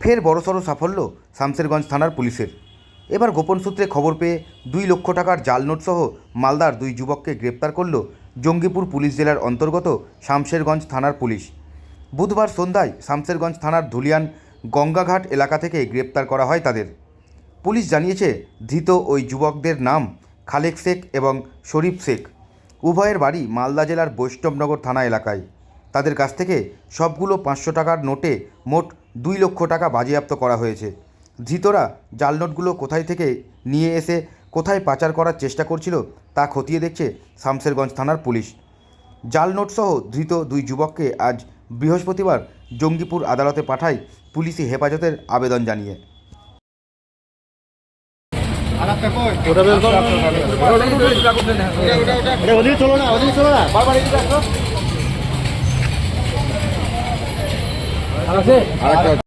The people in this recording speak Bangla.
ফের বড়সড় সাফল্য শামসেরগঞ্জ থানার পুলিশের। এবার গোপন সূত্রে খবর পেয়ে দুই লক্ষ টাকার জাল নোটসহ মালদার দুই যুবককে গ্রেপ্তার করল জঙ্গিপুর পুলিশ জেলার অন্তর্গত শামশেরগঞ্জ থানার পুলিশ। বুধবার সন্ধ্যায় শামশেরগঞ্জ থানার ধুলিয়ান গঙ্গাঘাট এলাকা থেকে গ্রেপ্তার করা হয় তাদের। পুলিশ জানিয়েছে, ধৃত ওই যুবকদের নাম খালেক শেখ এবং শরীফ শেখ। উভয়ের বাড়ি মালদা জেলার বৈষ্ণবনগর থানা এলাকায়। তাদের কাছ থেকে সবগুলো পাঁচশো টাকার নোটে মোট দুই লক্ষ টাকা বাজেয়াপ্ত করা হয়েছে ধৃতরা জাল নোটগুলো কোথায় থেকে নিয়ে এসে কোথায় পাচার করার চেষ্টা করছিল তা খতিয়ে দেখছে শামসেরগঞ্জ থানার পুলিশ জাল নোটসহ ধৃত দুই যুবককে আজ বৃহস্পতিবার জঙ্গিপুর আদালতে পাঠায় পুলিশি হেফাজতের আবেদন জানিয়ে এটা ওদিকে চলো না ওদিকে চলো না বারবার এদিকে আসো